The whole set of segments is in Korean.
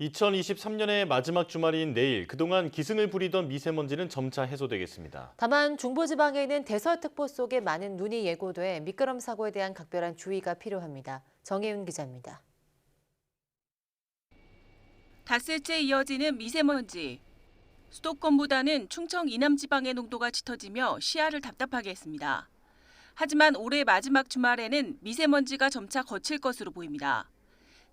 2023년의 마지막 주말인 내일 그동안 기승을 부리던 미세먼지는 점차 해소되겠습니다. 다만 중부지방에는 대설특보 속에 많은 눈이 예고돼 미끄럼 사고에 대한 각별한 주의가 필요합니다. 정혜윤 기자입니다. 닷새째 이어지는 미세먼지. 수도권보다는 충청 이남 지방의 농도가 짙어지며 시야를 답답하게 했습니다. 하지만 올해 마지막 주말에는 미세먼지가 점차 거칠 것으로 보입니다.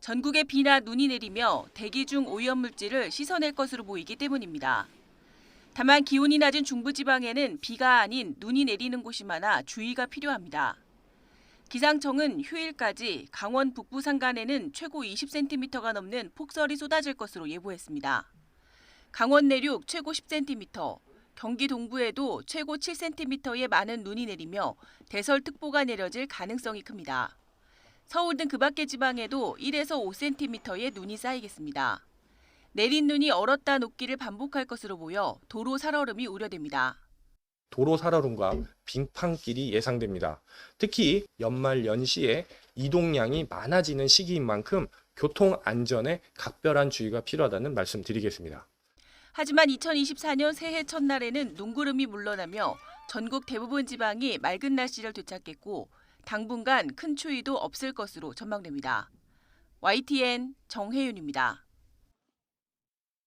전국에 비나 눈이 내리며 대기 중 오염 물질을 씻어낼 것으로 보이기 때문입니다. 다만 기온이 낮은 중부지방에는 비가 아닌 눈이 내리는 곳이 많아 주의가 필요합니다. 기상청은 휴일까지 강원 북부 산간에는 최고 20cm가 넘는 폭설이 쏟아질 것으로 예보했습니다. 강원 내륙 최고 10cm, 경기 동부에도 최고 7cm의 많은 눈이 내리며 대설특보가 내려질 가능성이 큽니다. 서울 등 그 밖의 지방에도 1에서 5cm의 눈이 쌓이겠습니다. 내린 눈이 얼었다 녹기를 반복할 것으로 보여 도로 살얼음이 우려됩니다. 도로 살얼음과 빙판길이 예상됩니다. 특히 연말 연시에 이동량이 많아지는 시기인 만큼 교통 안전에 각별한 주의가 필요하다는 말씀 드리겠습니다. 하지만 2024년 새해 첫날에는 눈구름이 물러나며 전국 대부분 지방이 맑은 날씨를 되찾겠고 당분간 큰 추위도 없을 것으로 전망됩니다. YTN 정혜윤입니다.